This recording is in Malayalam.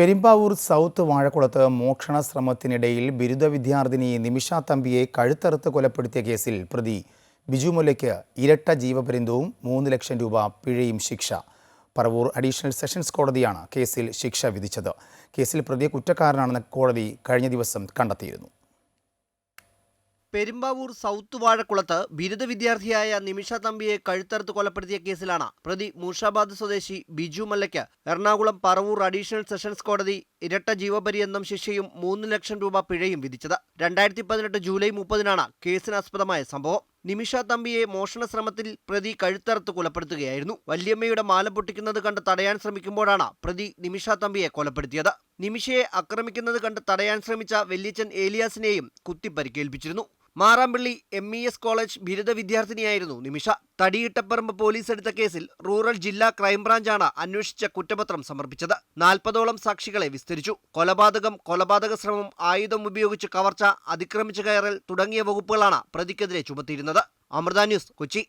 പെരുമ്പാവൂർ സൗത്ത് വാഴക്കുളത്ത് മോഷണ ശ്രമത്തിനിടയിൽ ബിരുദ വിദ്യാർത്ഥിനി നിമിഷ തമ്പിയെ കഴുത്തറുത്ത് കൊലപ്പെടുത്തിയ കേസിൽ പ്രതി ബിജു മുല്ലയ്ക്ക് ഇരട്ട ജീവപര്യന്തവും മൂന്ന് ലക്ഷം രൂപ പിഴയും ശിക്ഷ. പറവൂർ അഡീഷണൽ സെഷൻസ് കോടതിയാണ് കേസിൽ ശിക്ഷ വിധിച്ചത്. കേസിൽ പ്രതിയെ കുറ്റക്കാരനാണെന്ന് കോടതി കഴിഞ്ഞ ദിവസം കണ്ടെത്തിയിരുന്നു. പെരുമ്പാവൂർ സൗത്ത് വാഴക്കുളത്ത് ബിരുദ വിദ്യാർത്ഥിയായ നിമിഷ തമ്പിയെ കഴുത്തറുത്ത് കൊലപ്പെടുത്തിയ കേസിലാണ് പ്രതി മൂഷാബാദ് സ്വദേശി ബിജു മല്ലയ്ക്ക് എറണാകുളം പറവൂർ അഡീഷണൽ സെഷൻസ് കോടതി ഇരട്ട ജീവപര്യന്തം ശിക്ഷയും മൂന്ന് ലക്ഷം രൂപ പിഴയും വിധിച്ചത്. രണ്ടായിരത്തി പതിനെട്ട് ജൂലൈ മുപ്പതിനാണ് കേസിനാസ്പദമായ സംഭവം. നിമിഷ തമ്പിയെ മോഷണ ശ്രമത്തിൽ പ്രതി കഴുത്തറുത്ത് കൊലപ്പെടുത്തുകയായിരുന്നു. വല്യമ്മയുടെ മാല പൊട്ടിക്കുന്നത് കണ്ട് തടയാൻ ശ്രമിക്കുമ്പോഴാണ് പ്രതി നിമിഷ തമ്പിയെ കൊലപ്പെടുത്തിയത്. നിമിഷയെ ആക്രമിക്കുന്നത് കണ്ട് തടയാൻ ശ്രമിച്ച വെല്ലിച്ചൻ ഏലിയാസിനെയും കുത്തി പരിക്കേൽപ്പിച്ചിരുന്നു Marampally M E S college ബിരുദ വിദ്യാർത്ഥിനിയായിരുന്നു നിമിഷ. തടിയിട്ടപ്പറമ്പ് പോലീസ് എടുത്ത കേസിൽ റൂറൽ ജില്ലാ ക്രൈംബ്രാഞ്ചാണ് അന്വേഷിച്ച കുറ്റപത്രം സമർപ്പിച്ചത്. നാൽപ്പതോളം സാക്ഷികളെ വിസ്തരിച്ചു. കൊലപാതകം കൊലപാതക ശ്രമം ആയുധം ഉപയോഗിച്ച് കവർച്ച അതിക്രമിച്ചു കയറൽ തുടങ്ങിയ വകുപ്പുകളാണ് പ്രതിക്കെതിരെ ചുമത്തിയിരുന്നത്. അമൃത ന്യൂസ് കൊച്ചി.